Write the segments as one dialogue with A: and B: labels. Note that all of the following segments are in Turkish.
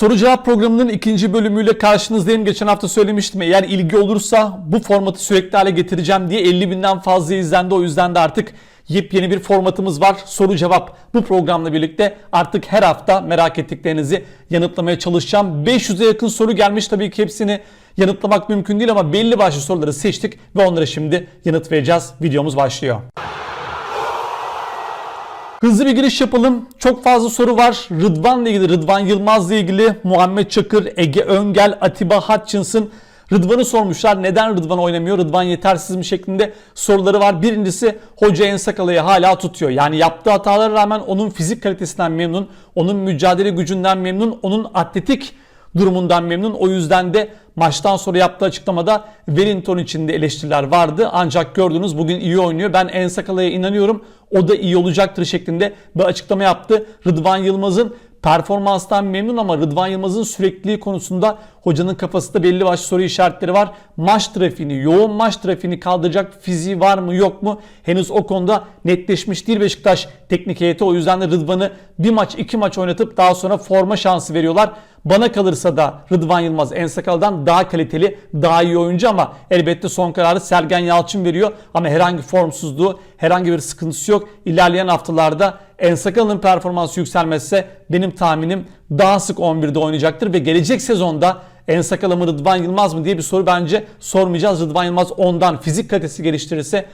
A: Soru cevap programının ikinci bölümüyle karşınızdayım. Geçen hafta söylemiştim eğer ilgi olursa bu formatı sürekli hale getireceğim diye 50 binden fazla izlendi. O yüzden de artık yepyeni bir formatımız var. Soru cevap bu programla birlikte artık her hafta merak ettiklerinizi yanıtlamaya çalışacağım. 500'e yakın soru gelmiş tabii ki hepsini yanıtlamak mümkün değil ama belli başlı soruları seçtik ve onlara şimdi yanıt vereceğiz. Videomuz başlıyor. Hızlı bir giriş yapalım. Çok fazla soru var. Rıdvan'la ilgili, Rıdvan Yılmaz'la ilgili, Muhammed Çakır, Ege Öngel, Atiba Hutchinson. Rıdvan'ı sormuşlar. Neden Rıdvan oynamıyor? Rıdvan yetersiz mi şeklinde soruları var. Birincisi Hoca Ensakalı'yı hala tutuyor. Yani yaptığı hatalara rağmen onun fizik kalitesinden memnun, onun mücadele gücünden memnun, onun atletik durumundan memnun. O yüzden de maçtan sonra yaptığı açıklamada Wellington için de eleştiriler vardı. Ancak gördünüz bugün iyi oynuyor. Ben Ensakala'ya inanıyorum. O da iyi olacaktır şeklinde bir açıklama yaptı. Rıdvan Yılmaz'ın performanstan memnun ama Rıdvan Yılmaz'ın sürekliliği konusunda hocanın kafasında belli başlı soru işaretleri var. Maç trafiğini, yoğun maç trafiğini kaldıracak fiziği var mı yok mu? Henüz o konuda netleşmiş değil Beşiktaş teknik heyeti. O yüzden de Rıdvan'ı bir maç iki maç oynatıp daha sonra forma şansı veriyorlar. Bana kalırsa da Rıdvan Yılmaz Ensakal'dan daha kaliteli, daha iyi oyuncu ama elbette son kararı Sergen Yalçın veriyor. Ama herhangi formsuzluğu, herhangi bir sıkıntısı yok. İlerleyen haftalarda Ensakal'ın performansı yükselmezse benim tahminim daha sık 11'de oynayacaktır ve gelecek sezonda Ensakala mı Rıdvan Yılmaz mı diye bir soru bence sormayacağız. Rıdvan Yılmaz ondan fizik kalitesi geliştirirse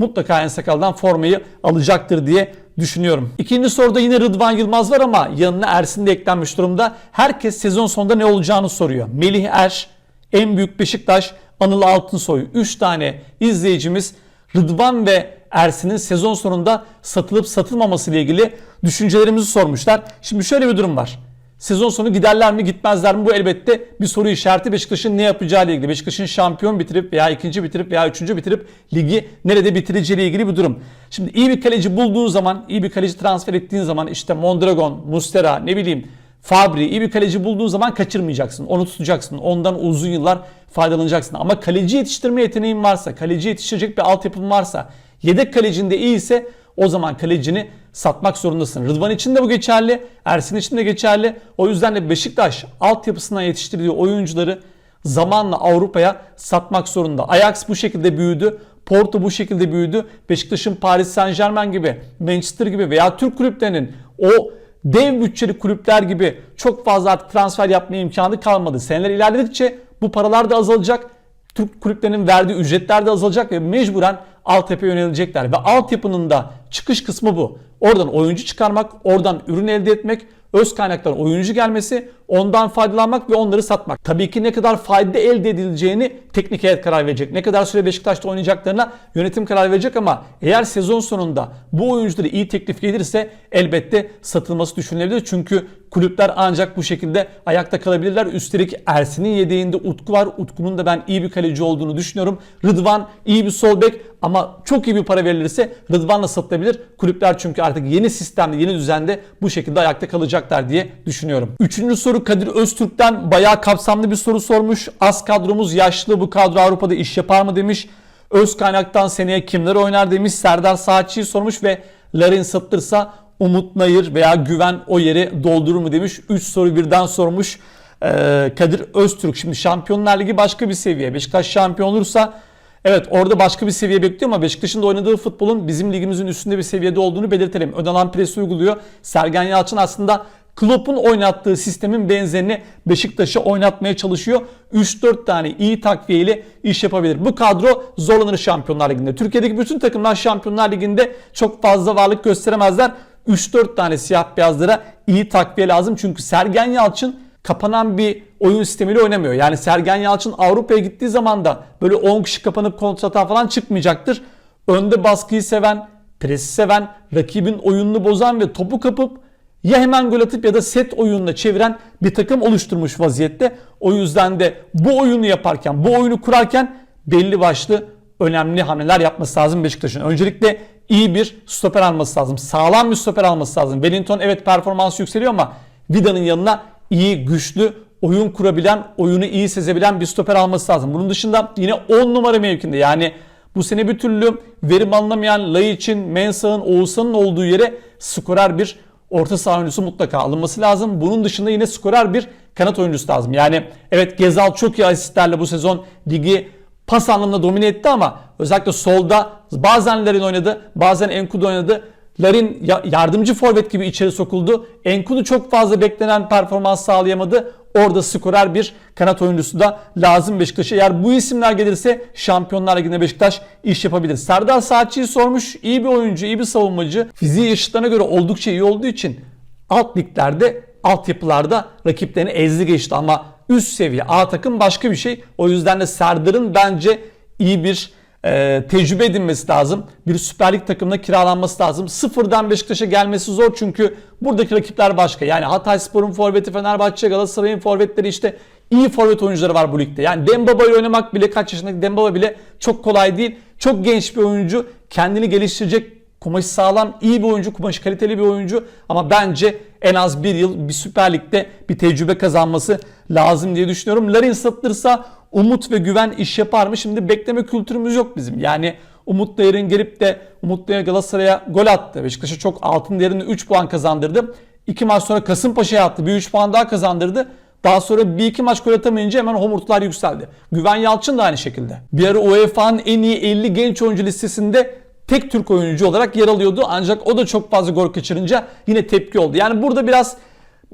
A: mutlaka Ensakal'dan formayı alacaktır diye düşünüyorum. İkinci soruda yine Rıdvan Yılmaz var ama yanına Ersin de eklenmiş durumda. Herkes sezon sonunda ne olacağını soruyor. Melih Er, en büyük Beşiktaş, Anıl Altınsoy. 3 tane izleyicimiz Rıdvan ve Ersin'in sezon sonunda satılıp satılmaması ile ilgili düşüncelerimizi sormuşlar. Şimdi şöyle bir durum var. Sezon sonu giderler mi gitmezler mi bu elbette bir soru işareti Beşiktaş'ın ne yapacağı ile ilgili. Beşiktaş'ın şampiyon bitirip veya ikinci bitirip veya üçüncü bitirip ligi nerede bitireceği ile ilgili bir durum. Şimdi iyi bir kaleci bulduğun zaman, iyi bir kaleci transfer ettiğin zaman işte Mondragon, Mustera ne bileyim Fabri iyi bir kaleci bulduğun zaman kaçırmayacaksın. Onu tutacaksın. Ondan uzun yıllar faydalanacaksın. Ama kaleci yetiştirme yeteneğin varsa, kaleci yetiştirecek bir altyapın varsa, yedek kalecinde iyi ise o zaman kalecini satmak zorundasın. Rıdvan için de bu geçerli. Ersin için de geçerli. O yüzden de Beşiktaş altyapısından yetiştirdiği oyuncuları zamanla Avrupa'ya satmak zorunda. Ajax bu şekilde büyüdü. Porto bu şekilde büyüdü. Beşiktaş'ın Paris Saint Germain gibi, Manchester gibi veya Türk kulüplerinin o dev bütçeli kulüpler gibi çok fazla artık transfer yapma imkanı kalmadı. Seneler ilerledikçe bu paralar da azalacak. Türk kulüplerinin verdiği ücretler de azalacak ve mecburen altyapıya yönelecekler. Ve altyapının da çıkış kısmı bu. Oradan oyuncu çıkarmak, oradan ürün elde etmek, öz kaynaktan oyuncu gelmesi, ondan faydalanmak ve onları satmak. Tabii ki ne kadar fayda elde edileceğini teknik heyet karar verecek. Ne kadar süre Beşiktaş'ta oynayacaklarına yönetim karar verecek ama eğer sezon sonunda bu oyuncuları iyi teklif gelirse elbette satılması düşünülebilir. Çünkü kulüpler ancak bu şekilde ayakta kalabilirler. Üstelik Ersin'in yedeğinde Utku var. Utku'nun da ben iyi bir kaleci olduğunu düşünüyorum. Rıdvan iyi bir sol bek ama çok iyi bir para verilirse Rıdvan'la satılabilir. Kulüpler çünkü artık yeni sistemde, yeni düzende bu şekilde ayakta kalacaklar diye düşünüyorum. Üçüncü soru Kadir Öztürk'ten bayağı kapsamlı bir soru sormuş. Az kadromuz yaşlı bu kadro Avrupa'da iş yapar mı demiş. Öz kaynaktan seneye kimler oynar demiş. Serdar Saatçı'yı sormuş ve Larin satılırsa Umut Nayır veya Güven o yeri doldurur mu demiş. 3 soru birden sormuş ee, Kadir Öztürk. Şimdi Şampiyonlar Ligi başka bir seviye. Beşiktaş şampiyon olursa evet orada başka bir seviye bekliyor ama Beşiktaş'ın da oynadığı futbolun bizim ligimizin üstünde bir seviyede olduğunu belirtelim. Önalan presi uyguluyor. Sergen Yalçın aslında Klopp'un oynattığı sistemin benzerini Beşiktaş'a oynatmaya çalışıyor. 3-4 tane iyi takviye ile iş yapabilir. Bu kadro zorlanır Şampiyonlar Ligi'nde. Türkiye'deki bütün takımlar Şampiyonlar Ligi'nde çok fazla varlık gösteremezler. 3-4 tane siyah beyazlara iyi takviye lazım. Çünkü Sergen Yalçın kapanan bir oyun sistemiyle oynamıyor. Yani Sergen Yalçın Avrupa'ya gittiği zaman da böyle 10 kişi kapanıp kontrata falan çıkmayacaktır. Önde baskıyı seven, presi seven, rakibin oyununu bozan ve topu kapıp ya hemen gol atıp ya da set oyununa çeviren bir takım oluşturmuş vaziyette. O yüzden de bu oyunu yaparken, bu oyunu kurarken belli başlı önemli hamleler yapması lazım Beşiktaş'ın. Öncelikle iyi bir stoper alması lazım. Sağlam bir stoper alması lazım. Wellington evet performansı yükseliyor ama Vida'nın yanına iyi, güçlü, oyun kurabilen, oyunu iyi sezebilen bir stoper alması lazım. Bunun dışında yine 10 numara mevkinde yani bu sene bir türlü verim anlamayan Laiç'in, Mensah'ın, Oğuzhan'ın olduğu yere skorer bir orta saha oyuncusu mutlaka alınması lazım. Bunun dışında yine skorer bir kanat oyuncusu lazım. Yani evet Gezal çok iyi asistlerle bu sezon ligi pas anlamında domine etti ama özellikle solda bazen Larin oynadı, bazen Enkudu oynadı. Larin ya- yardımcı forvet gibi içeri sokuldu. Enkudu çok fazla beklenen performans sağlayamadı. Orada skorer bir kanat oyuncusu da lazım Beşiktaş'a. Eğer bu isimler gelirse Şampiyonlar Ligi'nde Beşiktaş iş yapabilir. Serdar Saatçı'yı sormuş. İyi bir oyuncu, iyi bir savunmacı. Fiziği yaşıtlarına göre oldukça iyi olduğu için alt liglerde, altyapılarda rakiplerini ezdi geçti ama üst seviye A takım başka bir şey. O yüzden de Serdar'ın bence iyi bir e, tecrübe edinmesi lazım. Bir Süper Lig takımına kiralanması lazım. Sıfırdan Beşiktaş'a gelmesi zor çünkü buradaki rakipler başka. Yani Hatayspor'un forveti, Fenerbahçe, Galatasaray'ın forvetleri işte iyi forvet oyuncuları var bu ligde. Yani Dembaba ile oynamak bile kaç yaşındaki Dembaba bile çok kolay değil. Çok genç bir oyuncu. Kendini geliştirecek kumaşı sağlam, iyi bir oyuncu, kumaşı kaliteli bir oyuncu ama bence en az bir yıl bir Süper Lig'de bir tecrübe kazanması lazım diye düşünüyorum. Larin satılırsa umut ve güven iş yapar mı? Şimdi bekleme kültürümüz yok bizim. Yani Umut Değer'in gelip de Umut Değer Galatasaray'a gol attı. Beşiktaş'a çok altın değerinde 3 puan kazandırdı. 2 maç sonra Kasımpaşa'ya attı. Bir 3 puan daha kazandırdı. Daha sonra bir iki maç gol atamayınca hemen homurtular yükseldi. Güven Yalçın da aynı şekilde. Bir ara UEFA'nın en iyi 50 genç oyuncu listesinde tek Türk oyuncu olarak yer alıyordu. Ancak o da çok fazla gol kaçırınca yine tepki oldu. Yani burada biraz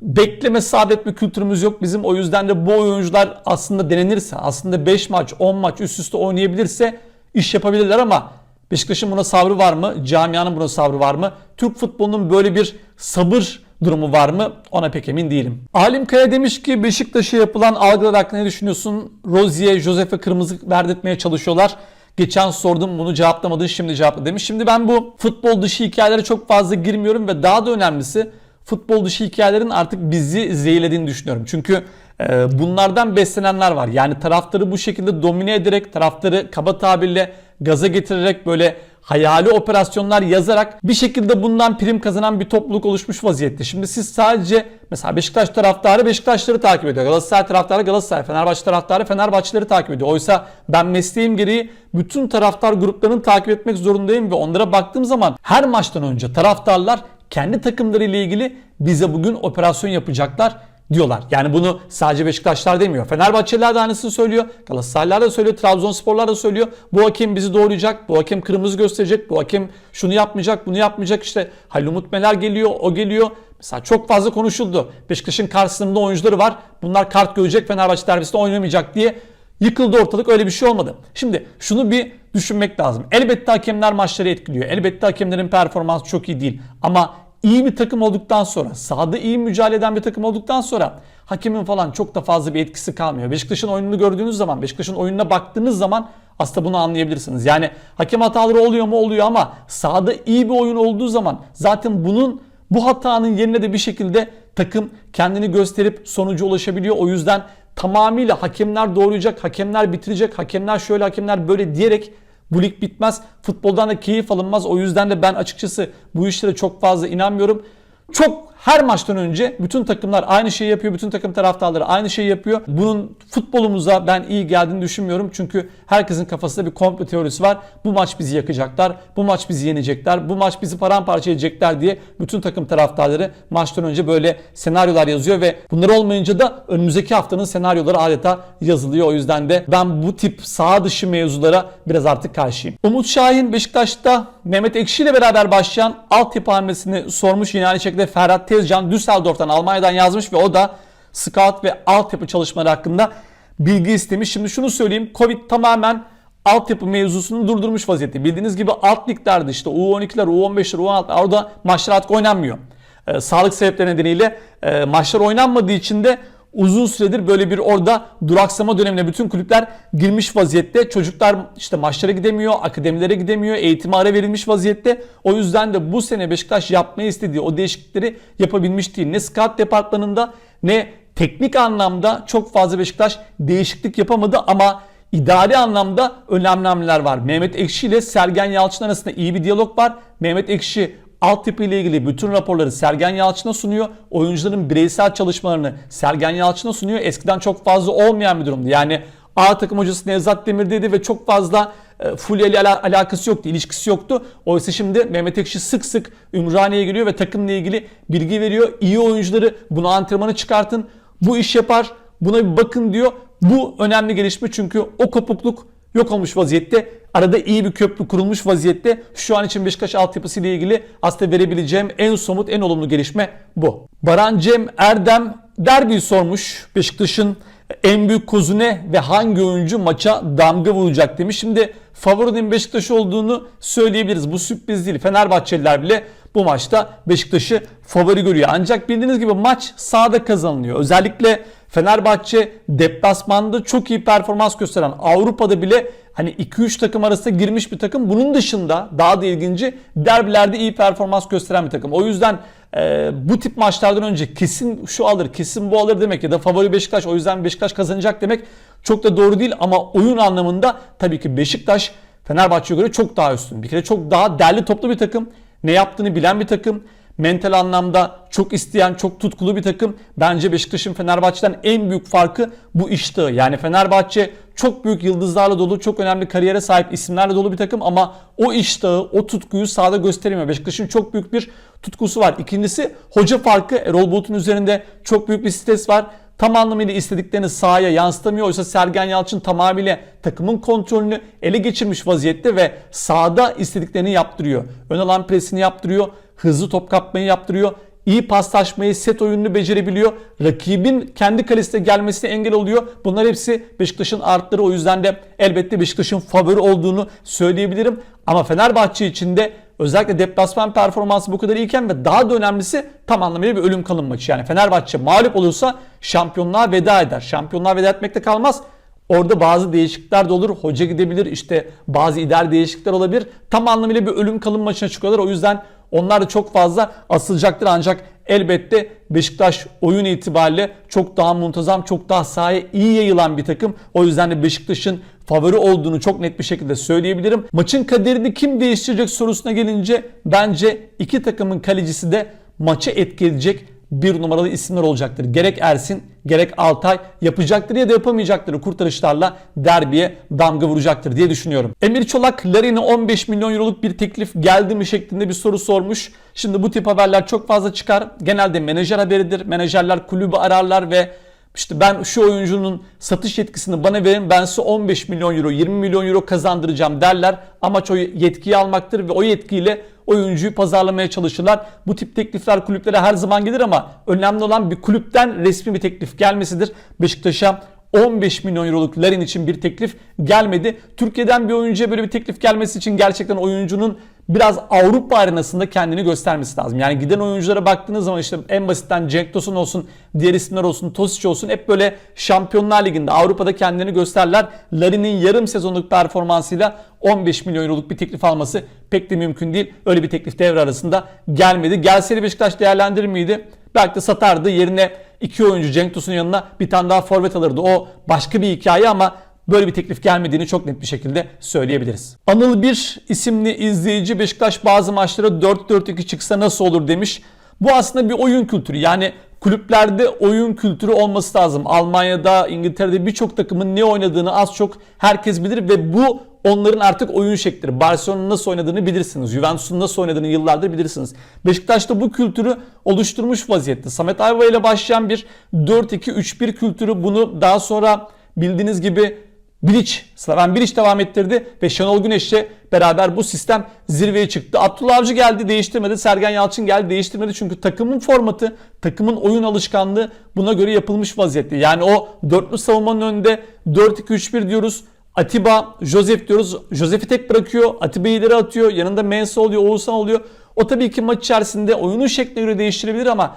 A: bekleme sabretme kültürümüz yok bizim. O yüzden de bu oyuncular aslında denenirse, aslında 5 maç, 10 maç üst üste oynayabilirse iş yapabilirler ama Beşiktaş'ın buna sabrı var mı? Camianın buna sabrı var mı? Türk futbolunun böyle bir sabır durumu var mı? Ona pek emin değilim. Alim Kaya demiş ki Beşiktaş'a yapılan algılar hakkında ne düşünüyorsun? Rozier, Josef'e kırmızı verdirtmeye çalışıyorlar. Geçen sordum bunu cevaplamadın şimdi cevapla demiş. Şimdi ben bu futbol dışı hikayelere çok fazla girmiyorum ve daha da önemlisi futbol dışı hikayelerin artık bizi zehirlediğini düşünüyorum. Çünkü e, bunlardan beslenenler var. Yani taraftarı bu şekilde domine ederek, taraftarı kaba tabirle gaza getirerek böyle hayali operasyonlar yazarak bir şekilde bundan prim kazanan bir topluluk oluşmuş vaziyette. Şimdi siz sadece mesela Beşiktaş taraftarı Beşiktaşları takip ediyor. Galatasaray taraftarı Galatasaray, Fenerbahçe taraftarı Fenerbahçeleri takip ediyor. Oysa ben mesleğim gereği bütün taraftar gruplarını takip etmek zorundayım ve onlara baktığım zaman her maçtan önce taraftarlar kendi takımları ile ilgili bize bugün operasyon yapacaklar diyorlar. Yani bunu sadece Beşiktaşlar demiyor. Fenerbahçeliler de aynısını söylüyor. Galatasaraylılar da söylüyor. Trabzonsporlar da söylüyor. Bu hakem bizi doğrayacak. Bu hakem kırmızı gösterecek. Bu hakem şunu yapmayacak, bunu yapmayacak. İşte Halil Umut Meler geliyor, o geliyor. Mesela çok fazla konuşuldu. Beşiktaş'ın karşısında oyuncuları var. Bunlar kart görecek Fenerbahçe derbisinde oynamayacak diye yıkıldı ortalık. Öyle bir şey olmadı. Şimdi şunu bir düşünmek lazım. Elbette hakemler maçları etkiliyor. Elbette hakemlerin performansı çok iyi değil. Ama iyi bir takım olduktan sonra, sahada iyi mücadele eden bir takım olduktan sonra hakemin falan çok da fazla bir etkisi kalmıyor. Beşiktaş'ın oyununu gördüğünüz zaman, Beşiktaş'ın oyununa baktığınız zaman aslında bunu anlayabilirsiniz. Yani hakem hataları oluyor mu oluyor ama sahada iyi bir oyun olduğu zaman zaten bunun bu hatanın yerine de bir şekilde takım kendini gösterip sonuca ulaşabiliyor. O yüzden tamamıyla hakemler doğrayacak, hakemler bitirecek, hakemler şöyle, hakemler böyle diyerek bu lig bitmez. Futboldan da keyif alınmaz. O yüzden de ben açıkçası bu işlere çok fazla inanmıyorum. Çok her maçtan önce bütün takımlar aynı şeyi yapıyor. Bütün takım taraftarları aynı şeyi yapıyor. Bunun futbolumuza ben iyi geldiğini düşünmüyorum. Çünkü herkesin kafasında bir komplo teorisi var. Bu maç bizi yakacaklar. Bu maç bizi yenecekler. Bu maç bizi paramparça edecekler diye bütün takım taraftarları maçtan önce böyle senaryolar yazıyor ve bunlar olmayınca da önümüzdeki haftanın senaryoları adeta yazılıyor. O yüzden de ben bu tip sağ dışı mevzulara biraz artık karşıyım. Umut Şahin Beşiktaş'ta Mehmet Ekşi ile beraber başlayan altyapı hamlesini sormuş. Yine aynı şekilde Ferhat Tezcan Düsseldorf'tan Almanya'dan yazmış ve o da scout ve altyapı çalışmaları hakkında bilgi istemiş. Şimdi şunu söyleyeyim. Covid tamamen altyapı mevzusunu durdurmuş vaziyette. Bildiğiniz gibi alt liglerde işte U12'ler, U15'ler, U16'lar orada maçlar artık oynanmıyor. Ee, sağlık sebepleri nedeniyle e, maçlar oynanmadığı için de uzun süredir böyle bir orada duraksama dönemine bütün kulüpler girmiş vaziyette. Çocuklar işte maçlara gidemiyor, akademilere gidemiyor, eğitime ara verilmiş vaziyette. O yüzden de bu sene Beşiktaş yapmayı istediği o değişiklikleri yapabilmiş değil. Ne scout departmanında ne teknik anlamda çok fazla Beşiktaş değişiklik yapamadı ama idari anlamda önemli hamleler var. Mehmet Ekşi ile Sergen Yalçın arasında iyi bir diyalog var. Mehmet Ekşi altyapı ile ilgili bütün raporları Sergen Yalçın'a sunuyor. Oyuncuların bireysel çalışmalarını Sergen Yalçın'a sunuyor. Eskiden çok fazla olmayan bir durumdu. Yani A takım hocası Nevzat Demir'deydi ve çok fazla e, Fulya ile ala- alakası yoktu, ilişkisi yoktu. Oysa şimdi Mehmet Ekşi sık sık Ümraniye'ye geliyor ve takımla ilgili bilgi veriyor. İyi oyuncuları bunu antrenmana çıkartın. Bu iş yapar. Buna bir bakın diyor. Bu önemli gelişme çünkü o kopukluk yok olmuş vaziyette. Arada iyi bir köprü kurulmuş vaziyette. Şu an için Beşiktaş altyapısı ile ilgili aslında verebileceğim en somut, en olumlu gelişme bu. Baran Cem Erdem derbiyi sormuş. Beşiktaş'ın en büyük kozu ne ve hangi oyuncu maça damga vuracak demiş. Şimdi favorinin Beşiktaş olduğunu söyleyebiliriz. Bu sürpriz değil. Fenerbahçeliler bile bu maçta Beşiktaş'ı favori görüyor. Ancak bildiğiniz gibi maç sahada kazanılıyor. Özellikle Fenerbahçe deplasmanda çok iyi performans gösteren Avrupa'da bile hani 2-3 takım arasında girmiş bir takım. Bunun dışında daha da ilginci derbilerde iyi performans gösteren bir takım. O yüzden e, bu tip maçlardan önce kesin şu alır, kesin bu alır demek ya da favori Beşiktaş o yüzden Beşiktaş kazanacak demek çok da doğru değil ama oyun anlamında tabii ki Beşiktaş Fenerbahçe'ye göre çok daha üstün. Bir kere çok daha derli toplu bir takım. Ne yaptığını bilen bir takım. Mental anlamda çok isteyen, çok tutkulu bir takım. Bence Beşiktaş'ın Fenerbahçe'den en büyük farkı bu iştahı. Yani Fenerbahçe çok büyük yıldızlarla dolu, çok önemli kariyere sahip isimlerle dolu bir takım ama o iştahı, o tutkuyu sahada gösteremiyor. Beşiktaş'ın çok büyük bir tutkusu var. İkincisi hoca farkı. Erol Bulut'un üzerinde çok büyük bir stres var tam anlamıyla istediklerini sahaya yansıtamıyor. Oysa Sergen Yalçın tamamıyla takımın kontrolünü ele geçirmiş vaziyette ve sahada istediklerini yaptırıyor. Ön alan presini yaptırıyor. Hızlı top kapmayı yaptırıyor. iyi paslaşmayı, set oyununu becerebiliyor. Rakibin kendi kalesine gelmesine engel oluyor. Bunlar hepsi Beşiktaş'ın artları. O yüzden de elbette Beşiktaş'ın favori olduğunu söyleyebilirim. Ama Fenerbahçe için de özellikle deplasman performansı bu kadar iyiken ve daha da önemlisi tam anlamıyla bir ölüm kalım maçı. Yani Fenerbahçe mağlup olursa şampiyonluğa veda eder. Şampiyonluğa veda etmekte kalmaz. Orada bazı değişiklikler de olur. Hoca gidebilir. işte bazı ideal değişiklikler olabilir. Tam anlamıyla bir ölüm kalım maçına çıkıyorlar. O yüzden onlar da çok fazla asılacaktır ancak elbette Beşiktaş oyun itibariyle çok daha muntazam, çok daha sahaya iyi yayılan bir takım. O yüzden de Beşiktaş'ın favori olduğunu çok net bir şekilde söyleyebilirim. Maçın kaderini kim değiştirecek sorusuna gelince bence iki takımın kalecisi de maçı etkileyecek bir numaralı isimler olacaktır. Gerek Ersin gerek Altay yapacaktır ya da yapamayacaktır kurtarışlarla derbiye damga vuracaktır diye düşünüyorum. Emir Çolak Larin'e 15 milyon euroluk bir teklif geldi mi şeklinde bir soru sormuş. Şimdi bu tip haberler çok fazla çıkar. Genelde menajer haberidir. Menajerler kulübü ararlar ve işte ben şu oyuncunun satış yetkisini bana verin ben size 15 milyon euro 20 milyon euro kazandıracağım derler. Amaç o yetkiyi almaktır ve o yetkiyle oyuncuyu pazarlamaya çalışırlar. Bu tip teklifler kulüplere her zaman gelir ama önemli olan bir kulüpten resmi bir teklif gelmesidir. Beşiktaş'a 15 milyon euroluk Larin için bir teklif gelmedi. Türkiye'den bir oyuncuya böyle bir teklif gelmesi için gerçekten oyuncunun biraz Avrupa arenasında kendini göstermesi lazım. Yani giden oyunculara baktığınız zaman işte en basitten Cenk Tosun olsun, diğer isimler olsun, Tosic olsun hep böyle Şampiyonlar Ligi'nde Avrupa'da kendini gösterler. Larin'in yarım sezonluk performansıyla 15 milyon euroluk bir teklif alması pek de mümkün değil. Öyle bir teklif devre arasında gelmedi. Gelseydi Beşiktaş değerlendirir miydi? Belki de satardı. Yerine iki oyuncu Cenk Tosun'un yanına bir tane daha forvet alırdı. O başka bir hikaye ama böyle bir teklif gelmediğini çok net bir şekilde söyleyebiliriz. Anıl Bir isimli izleyici Beşiktaş bazı maçlara 4-4-2 çıksa nasıl olur demiş. Bu aslında bir oyun kültürü. Yani kulüplerde oyun kültürü olması lazım. Almanya'da, İngiltere'de birçok takımın ne oynadığını az çok herkes bilir ve bu onların artık oyun şekli. Barcelona'nın nasıl oynadığını bilirsiniz. Juventus'un nasıl oynadığını yıllardır bilirsiniz. Beşiktaş da bu kültürü oluşturmuş vaziyette. Samet Ayva ile başlayan bir 4-2-3-1 kültürü bunu daha sonra bildiğiniz gibi Bilic, Slaven Bilic devam ettirdi ve Şenol Güneş'le beraber bu sistem zirveye çıktı. Abdullah Avcı geldi değiştirmedi. Sergen Yalçın geldi değiştirmedi. Çünkü takımın formatı, takımın oyun alışkanlığı buna göre yapılmış vaziyette. Yani o dörtlü savunmanın önünde 4-2-3-1 diyoruz. Atiba, Joseph diyoruz. Joseph'i tek bırakıyor. Atiba'yı ileri atıyor. Yanında Mensa oluyor, Oğuzhan oluyor. O tabii ki maç içerisinde oyunun şekline göre değiştirebilir ama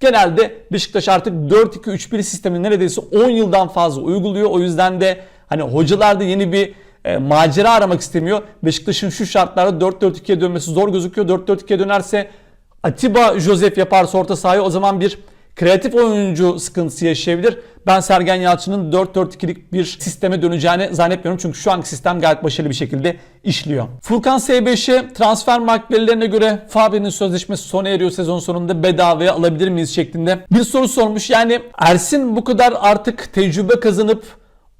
A: genelde Beşiktaş artık 4-2-3-1 sistemini neredeyse 10 yıldan fazla uyguluyor. O yüzden de hani hocalar da yeni bir e, macera aramak istemiyor. Beşiktaş'ın şu şartlarda 4-4-2'ye dönmesi zor gözüküyor. 4-4-2'ye dönerse Atiba Joseph yaparsa orta sahayı o zaman bir kreatif oyuncu sıkıntısı yaşayabilir. Ben Sergen Yalçın'ın 4-4-2'lik bir sisteme döneceğini zannetmiyorum. Çünkü şu anki sistem gayet başarılı bir şekilde işliyor. Furkan S5'e transfer mark verilerine göre Fabi'nin sözleşmesi sona eriyor sezon sonunda bedavaya alabilir miyiz şeklinde bir soru sormuş. Yani Ersin bu kadar artık tecrübe kazanıp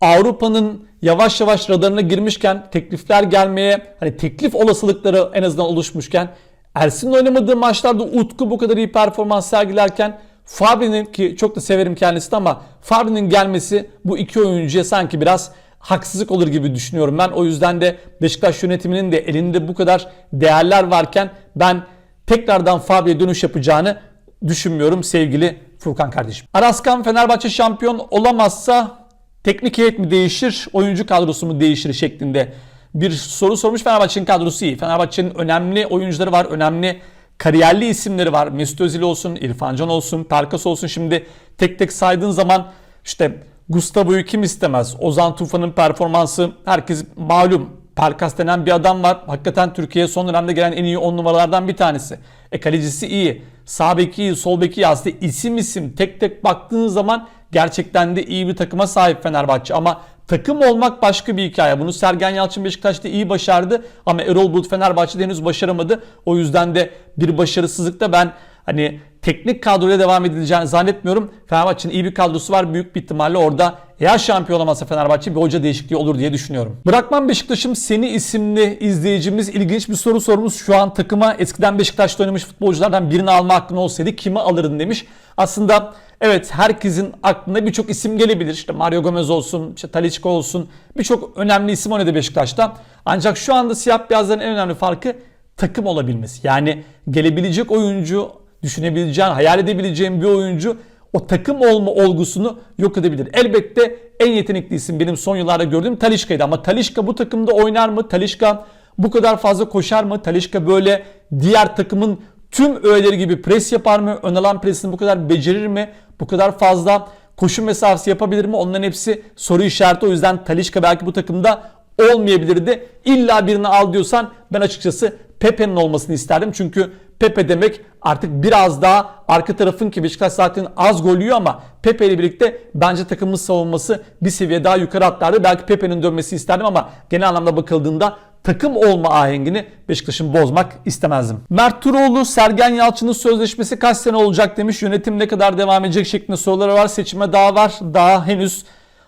A: Avrupa'nın yavaş yavaş radarına girmişken teklifler gelmeye hani teklif olasılıkları en azından oluşmuşken Ersin'in oynamadığı maçlarda Utku bu kadar iyi performans sergilerken Fabri'nin ki çok da severim kendisini ama Fabri'nin gelmesi bu iki oyuncuya sanki biraz haksızlık olur gibi düşünüyorum ben. O yüzden de Beşiktaş yönetiminin de elinde bu kadar değerler varken ben tekrardan Fabri'ye dönüş yapacağını düşünmüyorum sevgili Furkan kardeşim. Araskan Fenerbahçe şampiyon olamazsa teknik heyet mi değişir, oyuncu kadrosu mu değişir şeklinde bir soru sormuş. Fenerbahçe'nin kadrosu iyi. Fenerbahçe'nin önemli oyuncuları var, önemli kariyerli isimleri var. Mesut Özil olsun, İrfan Can olsun, Pelkas olsun. Şimdi tek tek saydığın zaman işte Gustavo'yu kim istemez? Ozan Tufan'ın performansı herkes malum. Pelkas denen bir adam var. Hakikaten Türkiye'ye son dönemde gelen en iyi 10 numaralardan bir tanesi. E kalecisi iyi. Sağ beki iyi, sol beki iyi. Aslında isim isim tek tek baktığın zaman gerçekten de iyi bir takıma sahip Fenerbahçe. Ama takım olmak başka bir hikaye. Bunu Sergen Yalçın Beşiktaş'ta iyi başardı. Ama Erol Bulut Fenerbahçe'de henüz başaramadı. O yüzden de bir başarısızlıkta ben hani teknik kadroya devam edileceğini zannetmiyorum. Fenerbahçe'nin iyi bir kadrosu var. Büyük bir ihtimalle orada eğer şampiyon olamazsa Fenerbahçe bir hoca değişikliği olur diye düşünüyorum. Bırakmam Beşiktaş'ım seni isimli izleyicimiz ilginç bir soru sormuş. Şu an takıma eskiden Beşiktaş'ta oynamış futbolculardan birini alma hakkın olsaydı kimi alırdın demiş. Aslında evet herkesin aklına birçok isim gelebilir. İşte Mario Gomez olsun, işte Talisca olsun. Birçok önemli isim oynadı Beşiktaş'ta. Ancak şu anda siyah beyazların en önemli farkı takım olabilmesi. Yani gelebilecek oyuncu, düşünebileceğin, hayal edebileceğin bir oyuncu o takım olma olgusunu yok edebilir. Elbette en yetenekli isim benim son yıllarda gördüğüm Talişka'ydı ama Talişka bu takımda oynar mı? Talişka bu kadar fazla koşar mı? Talişka böyle diğer takımın tüm öğeleri gibi pres yapar mı? Ön alan presini bu kadar becerir mi? Bu kadar fazla koşu mesafesi yapabilir mi? Onların hepsi soru işareti. O yüzden Talişka belki bu takımda olmayabilirdi. İlla birini al diyorsan ben açıkçası Pepe'nin olmasını isterdim. Çünkü Pepe demek artık biraz daha arka tarafın ki Beşiktaş zaten az gol yiyor ama Pepe ile birlikte bence takımın savunması bir seviye daha yukarı atlardı. Belki Pepe'nin dönmesini isterdim ama genel anlamda bakıldığında takım olma ahengini Beşiktaş'ın bozmak istemezdim. Mert Turoğlu Sergen Yalçın'ın sözleşmesi kaç sene olacak demiş. Yönetim ne kadar devam edecek şeklinde soruları var. Seçime daha var. Daha henüz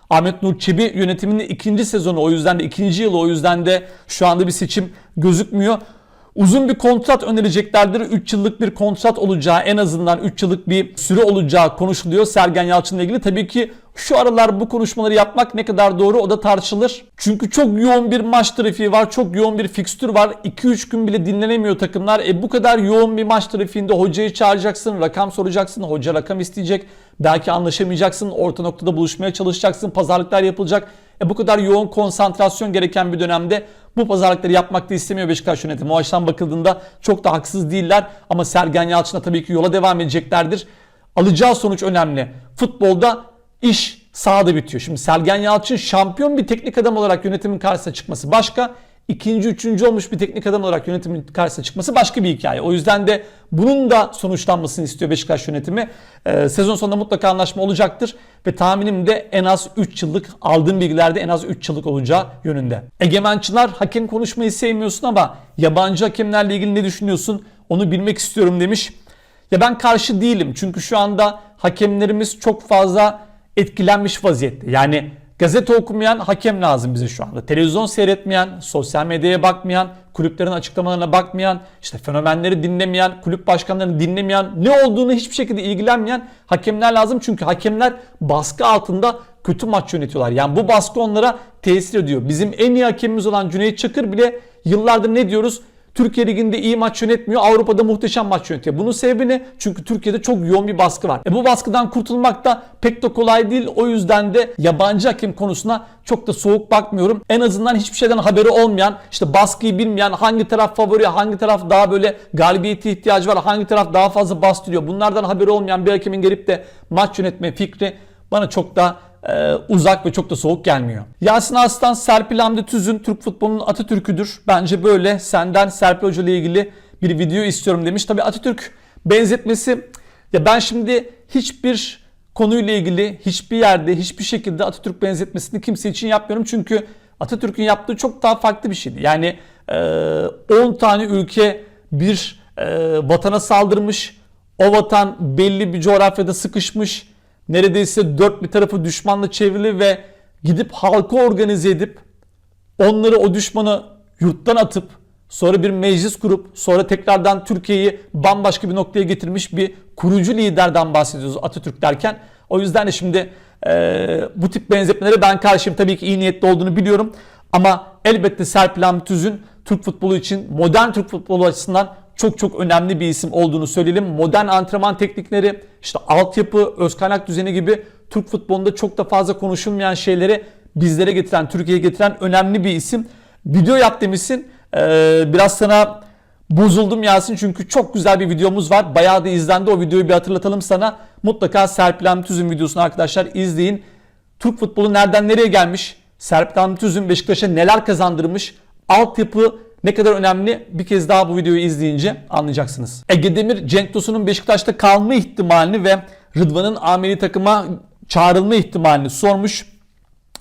A: Ahmet Nur Çebi yönetiminin ikinci sezonu o yüzden de ikinci yılı o yüzden de şu anda bir seçim gözükmüyor. Uzun bir kontrat önereceklerdir. 3 yıllık bir kontrat olacağı en azından 3 yıllık bir süre olacağı konuşuluyor Sergen Yalçın'la ilgili. Tabii ki şu aralar bu konuşmaları yapmak ne kadar doğru o da tartışılır. Çünkü çok yoğun bir maç trafiği var. Çok yoğun bir fikstür var. 2-3 gün bile dinlenemiyor takımlar. E bu kadar yoğun bir maç trafiğinde hocayı çağıracaksın, rakam soracaksın, hoca rakam isteyecek. Belki anlaşamayacaksın, orta noktada buluşmaya çalışacaksın, pazarlıklar yapılacak. E bu kadar yoğun konsantrasyon gereken bir dönemde bu pazarlıkları yapmak da istemiyor Beşiktaş yönetimi. O açıdan bakıldığında çok da haksız değiller. Ama Sergen Yalçın'a tabii ki yola devam edeceklerdir. Alacağı sonuç önemli. Futbolda iş sahada bitiyor. Şimdi Sergen Yalçın şampiyon bir teknik adam olarak yönetimin karşısına çıkması başka ikinci, üçüncü olmuş bir teknik adam olarak yönetimin karşısına çıkması başka bir hikaye. O yüzden de bunun da sonuçlanmasını istiyor Beşiktaş yönetimi. Ee, sezon sonunda mutlaka anlaşma olacaktır ve tahminim de en az 3 yıllık aldığım bilgilerde en az 3 yıllık olacağı yönünde. Egemen Çınar hakem konuşmayı sevmiyorsun ama yabancı hakemlerle ilgili ne düşünüyorsun? Onu bilmek istiyorum demiş. Ya ben karşı değilim çünkü şu anda hakemlerimiz çok fazla etkilenmiş vaziyette. Yani Gazete okumayan hakem lazım bize şu anda. Televizyon seyretmeyen, sosyal medyaya bakmayan, kulüplerin açıklamalarına bakmayan, işte fenomenleri dinlemeyen, kulüp başkanlarını dinlemeyen, ne olduğunu hiçbir şekilde ilgilenmeyen hakemler lazım. Çünkü hakemler baskı altında kötü maç yönetiyorlar. Yani bu baskı onlara tesir ediyor. Bizim en iyi hakemimiz olan Cüneyt Çakır bile yıllardır ne diyoruz? Türkiye Ligi'nde iyi maç yönetmiyor. Avrupa'da muhteşem maç yönetiyor. Bunun sebebi ne? Çünkü Türkiye'de çok yoğun bir baskı var. E bu baskıdan kurtulmak da pek de kolay değil. O yüzden de yabancı hakem konusuna çok da soğuk bakmıyorum. En azından hiçbir şeyden haberi olmayan, işte baskıyı bilmeyen, hangi taraf favori, hangi taraf daha böyle galibiyete ihtiyacı var, hangi taraf daha fazla bastırıyor. Bunlardan haberi olmayan bir hakemin gelip de maç yönetme fikri bana çok da e, uzak ve çok da soğuk gelmiyor. Yasin Aslan, Serpil Hamdi Tüzün Türk futbolunun Atatürk'üdür. Bence böyle. Senden Serpil Hoca ile ilgili bir video istiyorum demiş. Tabi Atatürk benzetmesi ya ben şimdi hiçbir konuyla ilgili hiçbir yerde hiçbir şekilde Atatürk benzetmesini kimse için yapmıyorum. Çünkü Atatürk'ün yaptığı çok daha farklı bir şeydi. Yani 10 e, tane ülke bir e, vatana saldırmış. O vatan belli bir coğrafyada sıkışmış neredeyse dört bir tarafı düşmanla çevrili ve gidip halkı organize edip onları o düşmanı yurttan atıp sonra bir meclis kurup sonra tekrardan Türkiye'yi bambaşka bir noktaya getirmiş bir kurucu liderden bahsediyoruz Atatürk derken. O yüzden de şimdi e, bu tip benzetmelere ben karşıyım. Tabii ki iyi niyetli olduğunu biliyorum. Ama elbette Serpil Hamit Üzün Türk futbolu için modern Türk futbolu açısından çok çok önemli bir isim olduğunu söyleyelim. Modern antrenman teknikleri, işte altyapı, öz kaynak düzeni gibi Türk futbolunda çok da fazla konuşulmayan şeyleri bizlere getiren, Türkiye'ye getiren önemli bir isim. Video yap demişsin. Ee, biraz sana bozuldum Yasin çünkü çok güzel bir videomuz var. Bayağı da izlendi o videoyu bir hatırlatalım sana. Mutlaka Serpil Üzüm videosunu arkadaşlar izleyin. Türk futbolu nereden nereye gelmiş? Serpil Üzüm Beşiktaş'a neler kazandırmış? Altyapı ne kadar önemli bir kez daha bu videoyu izleyince anlayacaksınız. Ege Demir, Cenk Tosun'un Beşiktaş'ta kalma ihtimalini ve Rıdvan'ın ameli takıma çağrılma ihtimalini sormuş.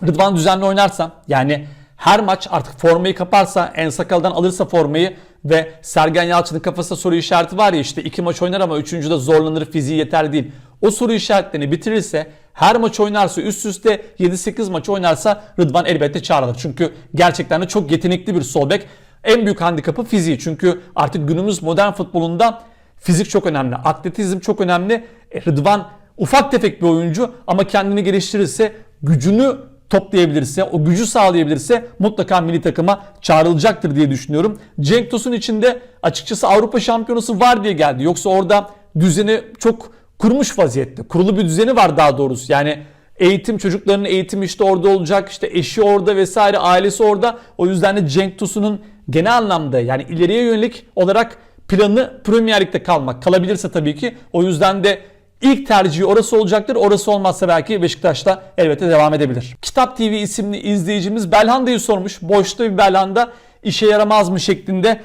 A: Rıdvan düzenli oynarsa yani her maç artık formayı kaparsa En Sakal'dan alırsa formayı ve Sergen Yalçın'ın kafasında soru işareti var ya işte iki maç oynar ama üçüncüde zorlanır fiziği yeter değil. O soru işaretlerini bitirirse her maç oynarsa üst üste 7-8 maç oynarsa Rıdvan elbette çağrılır. Çünkü gerçekten de çok yetenekli bir sol bek. En büyük handikapı fiziği. Çünkü artık günümüz modern futbolunda fizik çok önemli. Atletizm çok önemli. E, Rıdvan ufak tefek bir oyuncu ama kendini geliştirirse gücünü toplayabilirse, o gücü sağlayabilirse mutlaka milli takıma çağrılacaktır diye düşünüyorum. Cenk Tosun için de açıkçası Avrupa Şampiyonası var diye geldi. Yoksa orada düzeni çok kurmuş vaziyette. Kurulu bir düzeni var daha doğrusu. Yani eğitim çocuklarının eğitimi işte orada olacak. işte eşi orada vesaire ailesi orada. O yüzden de Cenk Tosun'un genel anlamda yani ileriye yönelik olarak planı Premier Lig'de kalmak. Kalabilirse tabii ki. O yüzden de İlk tercihi orası olacaktır. Orası olmazsa belki Beşiktaş'ta elbette devam edebilir. Kitap TV isimli izleyicimiz Belhanda'yı sormuş. Boşta bir Belhanda işe yaramaz mı şeklinde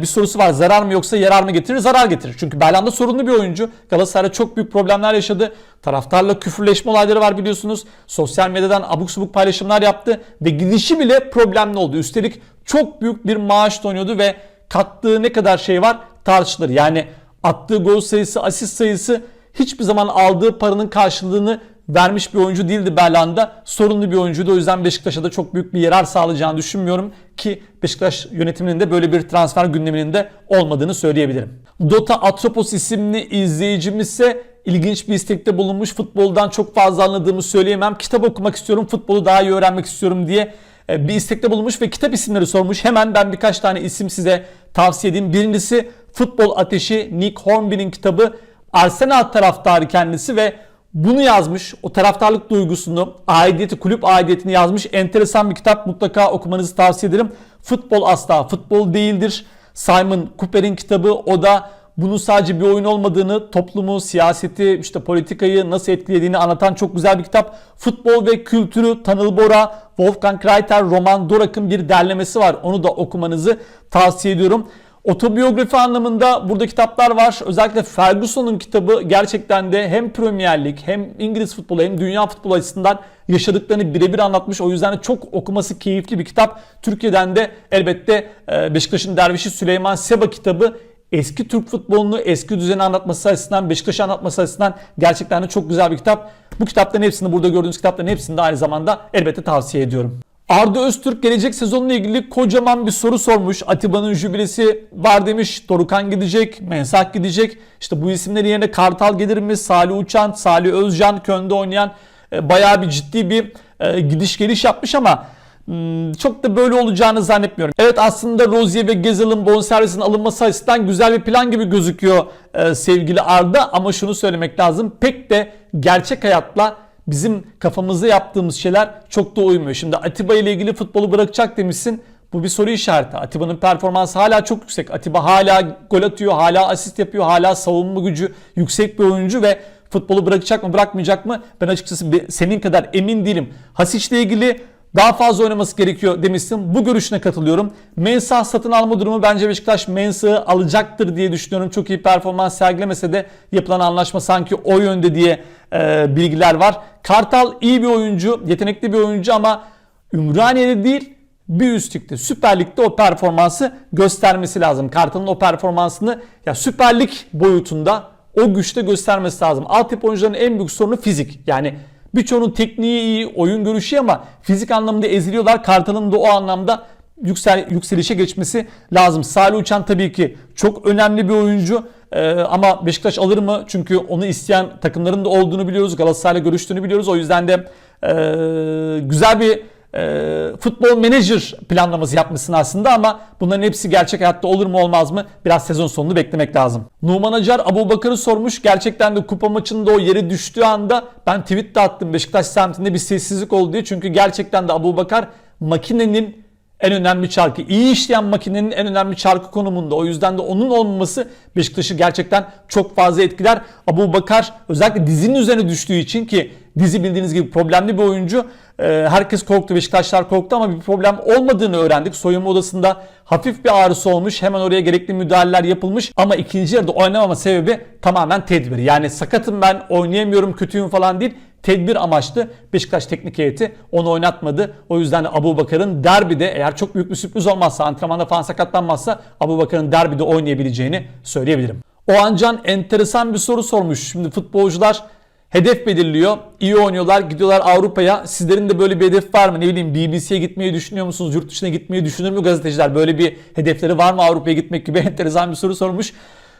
A: bir sorusu var. Zarar mı yoksa yarar mı getirir? Zarar getirir. Çünkü Belhanda sorunlu bir oyuncu. Galatasaray'da çok büyük problemler yaşadı. Taraftarla küfürleşme olayları var biliyorsunuz. Sosyal medyadan abuk subuk paylaşımlar yaptı ve gidişi bile problemli oldu. Üstelik çok büyük bir maaş oynuyordu ve kattığı ne kadar şey var tartışılır. Yani attığı gol sayısı, asist sayısı hiçbir zaman aldığı paranın karşılığını vermiş bir oyuncu değildi Berlanda. Sorunlu bir oyuncuydu. O yüzden Beşiktaş'a da çok büyük bir yarar sağlayacağını düşünmüyorum ki Beşiktaş yönetiminin de böyle bir transfer gündeminin de olmadığını söyleyebilirim. Dota Atropos isimli izleyicimiz ise ilginç bir istekte bulunmuş. Futboldan çok fazla anladığımı söyleyemem. Kitap okumak istiyorum, futbolu daha iyi öğrenmek istiyorum diye bir istekte bulunmuş ve kitap isimleri sormuş. Hemen ben birkaç tane isim size tavsiye edeyim. Birincisi Futbol Ateşi Nick Hornby'nin kitabı Arsenal taraftarı kendisi ve bunu yazmış. O taraftarlık duygusunu, aidiyeti, kulüp aidiyetini yazmış. Enteresan bir kitap. Mutlaka okumanızı tavsiye ederim. Futbol asla futbol değildir. Simon Cooper'in kitabı. O da bunun sadece bir oyun olmadığını, toplumu, siyaseti, işte politikayı nasıl etkilediğini anlatan çok güzel bir kitap. Futbol ve kültürü Tanıl Bora, Wolfgang Kreiter, Roman Dorak'ın bir derlemesi var. Onu da okumanızı tavsiye ediyorum. Otobiyografi anlamında burada kitaplar var. Özellikle Ferguson'un kitabı gerçekten de hem Premier Lig hem İngiliz futbolu hem dünya futbolu açısından yaşadıklarını birebir anlatmış. O yüzden de çok okuması keyifli bir kitap. Türkiye'den de elbette e, Beşiktaş'ın dervişi Süleyman Seba kitabı eski Türk futbolunu eski düzeni anlatması açısından, Beşiktaş'ı anlatması açısından gerçekten de çok güzel bir kitap. Bu kitapların hepsini burada gördüğünüz kitapların hepsini de aynı zamanda elbette tavsiye ediyorum. Arda Öztürk gelecek sezonla ilgili kocaman bir soru sormuş. Atiba'nın jübilesi var demiş. Dorukan gidecek, Mensah gidecek. İşte bu isimlerin yerine Kartal gelir mi? Salih Uçan, Salih Özcan, Könde oynayan e, bayağı bir ciddi bir e, gidiş geliş yapmış ama çok da böyle olacağını zannetmiyorum. Evet aslında Rozier ve Gezal'ın bonservisinin alınması açısından güzel bir plan gibi gözüküyor e, sevgili Arda ama şunu söylemek lazım. Pek de gerçek hayatla bizim kafamızda yaptığımız şeyler çok da uymuyor. Şimdi Atiba ile ilgili futbolu bırakacak demişsin. Bu bir soru işareti. Atiba'nın performansı hala çok yüksek. Atiba hala gol atıyor, hala asist yapıyor, hala savunma gücü yüksek bir oyuncu ve futbolu bırakacak mı bırakmayacak mı ben açıkçası senin kadar emin değilim. Hasic ile ilgili daha fazla oynaması gerekiyor demişsin. Bu görüşüne katılıyorum. Mensah satın alma durumu bence Beşiktaş Mensah'ı alacaktır diye düşünüyorum. Çok iyi performans sergilemese de yapılan anlaşma sanki o yönde diye e, bilgiler var. Kartal iyi bir oyuncu, yetenekli bir oyuncu ama Ümraniye'de değil bir üst ligde, Süper Lig'de o performansı göstermesi lazım. Kartal'ın o performansını ya Süper Lig boyutunda o güçte göstermesi lazım. Altyapı oyuncuların en büyük sorunu fizik. Yani Birçoğunun tekniği iyi, oyun görüşü ama fizik anlamında eziliyorlar. Kartal'ın da o anlamda yüksel, yükselişe geçmesi lazım. Salih Uçan tabii ki çok önemli bir oyuncu. Ee, ama Beşiktaş alır mı? Çünkü onu isteyen takımların da olduğunu biliyoruz. Galatasaray'la görüştüğünü biliyoruz. O yüzden de e, güzel bir e, futbol menajer planlaması yapmışsın aslında ama bunların hepsi gerçek hayatta olur mu olmaz mı? Biraz sezon sonunu beklemek lazım. Numan Acar Abu Bakar'ı sormuş. Gerçekten de kupa maçında o yere düştüğü anda ben tweet de attım. Beşiktaş semtinde bir sessizlik oldu diye. Çünkü gerçekten de Abu Bakar makinenin en önemli çarkı. iyi işleyen makinenin en önemli çarkı konumunda. O yüzden de onun olmaması Beşiktaş'ı gerçekten çok fazla etkiler. Abu Bakar özellikle dizinin üzerine düştüğü için ki dizi bildiğiniz gibi problemli bir oyuncu. Ee, herkes korktu, Beşiktaşlar korktu ama bir problem olmadığını öğrendik. Soyunma odasında hafif bir ağrısı olmuş. Hemen oraya gerekli müdahaleler yapılmış. Ama ikinci yarıda oynamama sebebi tamamen tedbir. Yani sakatım ben, oynayamıyorum, kötüyüm falan değil tedbir amaçlı Beşiktaş teknik heyeti onu oynatmadı. O yüzden de Abu Bakar'ın derbide eğer çok büyük bir sürpriz olmazsa antrenmanda falan sakatlanmazsa Abu Bakar'ın derbide oynayabileceğini söyleyebilirim. O Ancan enteresan bir soru sormuş. Şimdi futbolcular hedef belirliyor. iyi oynuyorlar. Gidiyorlar Avrupa'ya. Sizlerin de böyle bir hedef var mı? Ne bileyim BBC'ye gitmeyi düşünüyor musunuz? Yurt dışına gitmeyi düşünür mü gazeteciler? Böyle bir hedefleri var mı Avrupa'ya gitmek gibi enteresan bir soru sormuş.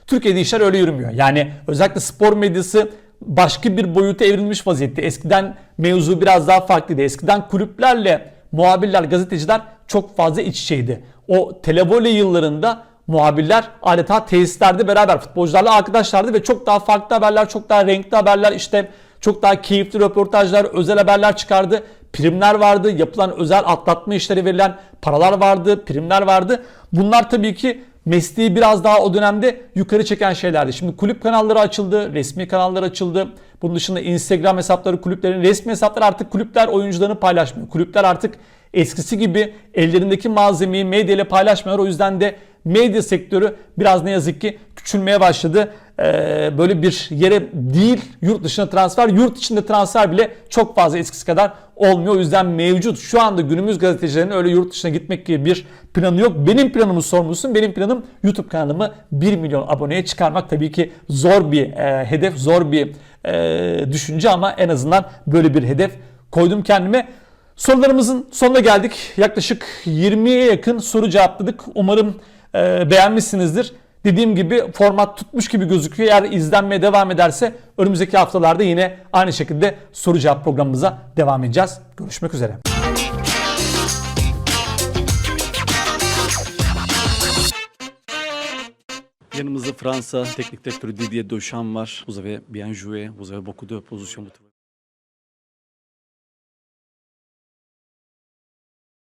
A: Türkiye'de işler öyle yürümüyor. Yani özellikle spor medyası başka bir boyuta evrilmiş vaziyette. Eskiden mevzu biraz daha farklıydı. Eskiden kulüplerle muhabirler, gazeteciler çok fazla iç içeydi. O televole yıllarında muhabirler adeta tesislerde beraber futbolcularla arkadaşlardı ve çok daha farklı haberler, çok daha renkli haberler, işte çok daha keyifli röportajlar, özel haberler çıkardı. Primler vardı, yapılan özel atlatma işleri verilen paralar vardı, primler vardı. Bunlar tabii ki mesleği biraz daha o dönemde yukarı çeken şeylerdi. Şimdi kulüp kanalları açıldı, resmi kanallar açıldı. Bunun dışında Instagram hesapları, kulüplerin resmi hesapları artık kulüpler oyuncularını paylaşmıyor. Kulüpler artık eskisi gibi ellerindeki malzemeyi medya ile paylaşmıyor. O yüzden de medya sektörü biraz ne yazık ki küçülmeye başladı. Ee, böyle bir yere değil yurt dışına transfer, yurt içinde transfer bile çok fazla eskisi kadar olmuyor. O yüzden mevcut şu anda günümüz gazetecilerinin öyle yurt dışına gitmek gibi bir planı yok. Benim planımı sormuşsun. Benim planım YouTube kanalımı 1 milyon aboneye çıkarmak. Tabii ki zor bir e, hedef, zor bir e, düşünce ama en azından böyle bir hedef koydum kendime. Sorularımızın sonuna geldik. Yaklaşık 20'ye yakın soru cevapladık. Umarım e, beğenmişsinizdir. Dediğim gibi format tutmuş gibi gözüküyor. Eğer izlenmeye devam ederse önümüzdeki haftalarda yine aynı şekilde soru cevap programımıza devam edeceğiz. Görüşmek üzere.
B: Yanımızda Fransa teknik direktörü Didier Deschamps var. Vous avez bien joué, vous avez beaucoup de positions.